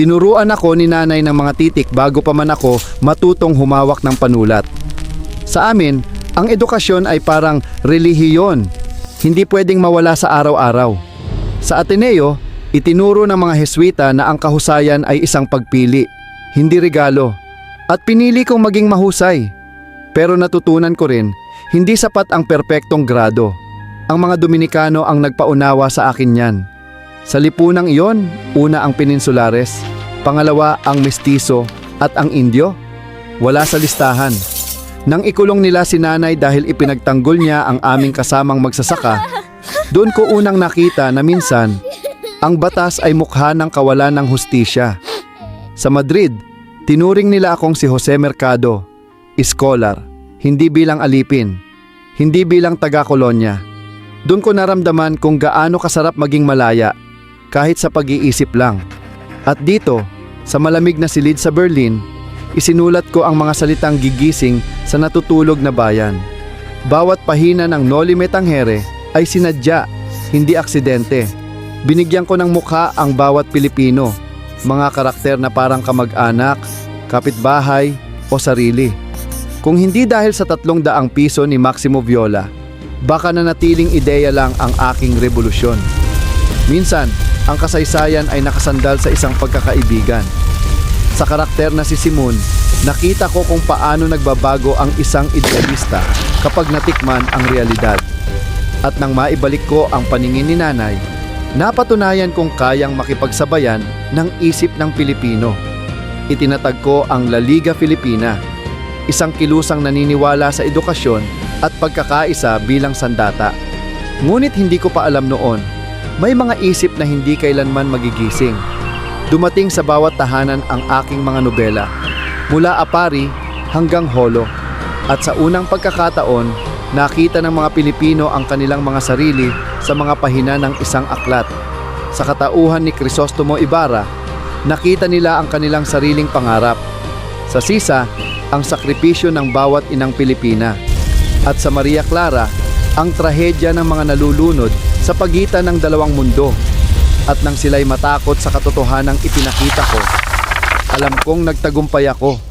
Tinuruan ako ni nanay ng mga titik bago pa man ako matutong humawak ng panulat. Sa amin, ang edukasyon ay parang relihiyon. Hindi pwedeng mawala sa araw-araw. Sa Ateneo, itinuro ng mga Heswita na ang kahusayan ay isang pagpili, hindi regalo. At pinili kong maging mahusay. Pero natutunan ko rin, hindi sapat ang perpektong grado. Ang mga Dominikano ang nagpaunawa sa akin yan. Sa lipunang iyon, una ang Peninsulares, pangalawa ang Mestizo at ang Indio. Wala sa listahan. Nang ikulong nila si nanay dahil ipinagtanggol niya ang aming kasamang magsasaka, doon ko unang nakita na minsan, ang batas ay mukha ng kawalan ng hustisya. Sa Madrid, tinuring nila akong si Jose Mercado, scholar, hindi bilang alipin, hindi bilang taga-kolonya. Doon ko naramdaman kung gaano kasarap maging malaya, kahit sa pag-iisip lang. At dito, sa malamig na silid sa Berlin, isinulat ko ang mga salitang gigising sa natutulog na bayan. Bawat pahina ng Noli Me Tangere ay sinadya, hindi aksidente. Binigyan ko ng mukha ang bawat Pilipino, mga karakter na parang kamag-anak, kapitbahay o sarili. Kung hindi dahil sa tatlong daang piso ni Maximo Viola, baka nanatiling ideya lang ang aking revolusyon. Minsan, ang kasaysayan ay nakasandal sa isang pagkakaibigan. Sa karakter na si Simon, nakita ko kung paano nagbabago ang isang idealista kapag natikman ang realidad. At nang maibalik ko ang paningin ni nanay, napatunayan kong kayang makipagsabayan ng isip ng Pilipino. Itinatag ko ang La Liga Filipina, isang kilusang naniniwala sa edukasyon at pagkakaisa bilang sandata. Ngunit hindi ko pa alam noon, may mga isip na hindi kailanman magigising. Dumating sa bawat tahanan ang aking mga nobela, mula Apari hanggang Holo. At sa unang pagkakataon, nakita ng mga Pilipino ang kanilang mga sarili sa mga pahina ng isang aklat. Sa katauhan ni Crisostomo Ibarra, nakita nila ang kanilang sariling pangarap. Sa Sisa, ang sakripisyo ng bawat inang Pilipina. At sa Maria Clara, ang trahedya ng mga nalulunod sa pagitan ng dalawang mundo. At nang sila'y matakot sa katotohanang ipinakita ko, alam kong nagtagumpay ako